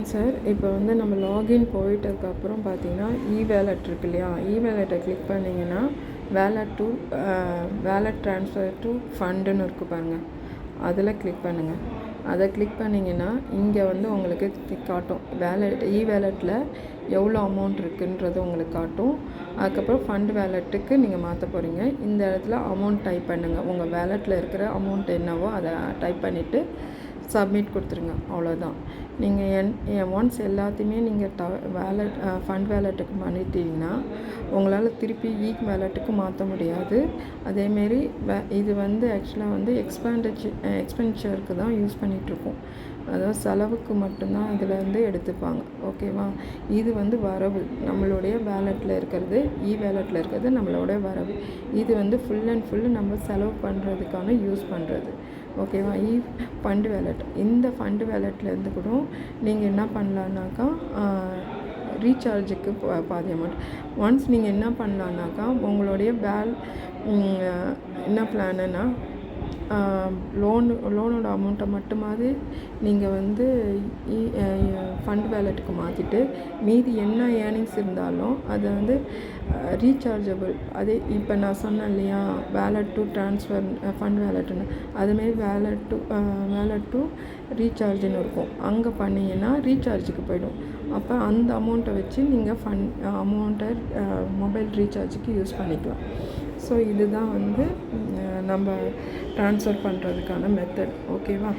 Sir இப்போ வந்து நம்ம லாகின் போயிட்டதுக்கப்புறம் பார்த்தீங்கன்னா இ வேலட் இருக்கு இல்லையா? இ வேலெட்டை கிளிக் பண்ணிங்கன்னா wallet to wallet transfer to ஃபண்டுன்னு இருக்குது பாருங்கள் அதில் கிளிக் பண்ணுங்கள் அதை கிளிக் பண்ணிங்கன்னா இங்கே வந்து உங்களுக்கு காட்டும். வேலட் இ வேலெட்டில் எவ்வளோ அமௌண்ட் இருக்குன்றது உங்களுக்கு காட்டும். அதுக்கப்புறம் ஃபண்ட் வேலெட்டுக்கு நீங்கள் மாற்ற போகிறீங்க இந்த இடத்துல அமௌண்ட் டைப் பண்ணுங்கள் உங்கள் வேலெட்டில் இருக்கிற அமௌண்ட் என்னவோ அதை டைப் பண்ணிவிட்டு சப்மிட் கொடுத்துருங்க. அவ்வளோதான் நீங்கள் என் ஒன்ஸ் எல்லாத்தையுமே நீங்கள் ட வேலட் ஃபண்ட் வேலெட்டுக்கு மாற்றிட்டீங்கன்னா உங்களால் திருப்பி ஈக் வேலெட்டுக்கு மாற்ற முடியாது. அதேமாரி வே இது வந்து ஆக்சுவலாக வந்து எக்ஸ்பெண்டிச்சு எக்ஸ்பென்டிச்சருக்கு தான் யூஸ் பண்ணிகிட்ருக்கோம் அதாவது செலவுக்கு மட்டும்தான் இதில் வந்து எடுத்துப்பாங்க. ஓகேவா? இது வந்து வரவு. நம்மளுடைய வேலெட்டில் இருக்கிறது இ வேலெட்டில் இருக்கிறது நம்மளோட வரவு. இது வந்து ஃபுல் அண்ட் ஃபுல் நம்ம செலவு பண்ணுறதுக்கான யூஸ் பண்ணுறது ஓகேவா? இ ஃபண்டு வேலெட் இந்த ஃபண்டு வேலட்லேருந்து கூட நீங்கள் என்ன பண்ணலான்னாக்கா ரீசார்ஜுக்கு பா- பாதி அமௌண்ட் ஒன்ஸ் நீங்கள் என்ன பண்ணலான்னாக்கா உங்களுடைய பேல் என்ன பிளானுன்னா லோனு லோனோட அமௌண்ட்டை மட்டுமாவது நீங்கள் வந்து ஃபண்ட் வேலெட்டுக்கு மாற்றிட்டு மீதி என்ன ஏர்னிங்ஸ் இருந்தாலும் அதை வந்து ரீசார்ஜபிள் அதே இப்போ நான் சொன்னேன் இல்லையா வேலட் டு ட்ரான்ஸ்ஃபர் ஃபண்ட் வேலெட்டுன்னு அதுமாரி வேலட் டு வேலட் டு ரீசார்ஜ்னு இருக்கும். அங்கே பண்ணிங்கன்னா ரீசார்ஜுக்கு போயிடும். அப்போ அந்த அமௌண்ட்டை வச்சு நீங்கள் ஃபண்ட் அமௌண்ட்டை மொபைல் ரீசார்ஜுக்கு யூஸ் பண்ணிக்கலாம். ஸோ இதுதான் வந்து நம்ம ட்ரான்ஸ்ஃபர் பண்ணுறதுக்கான மெத்தட் ஓகேவா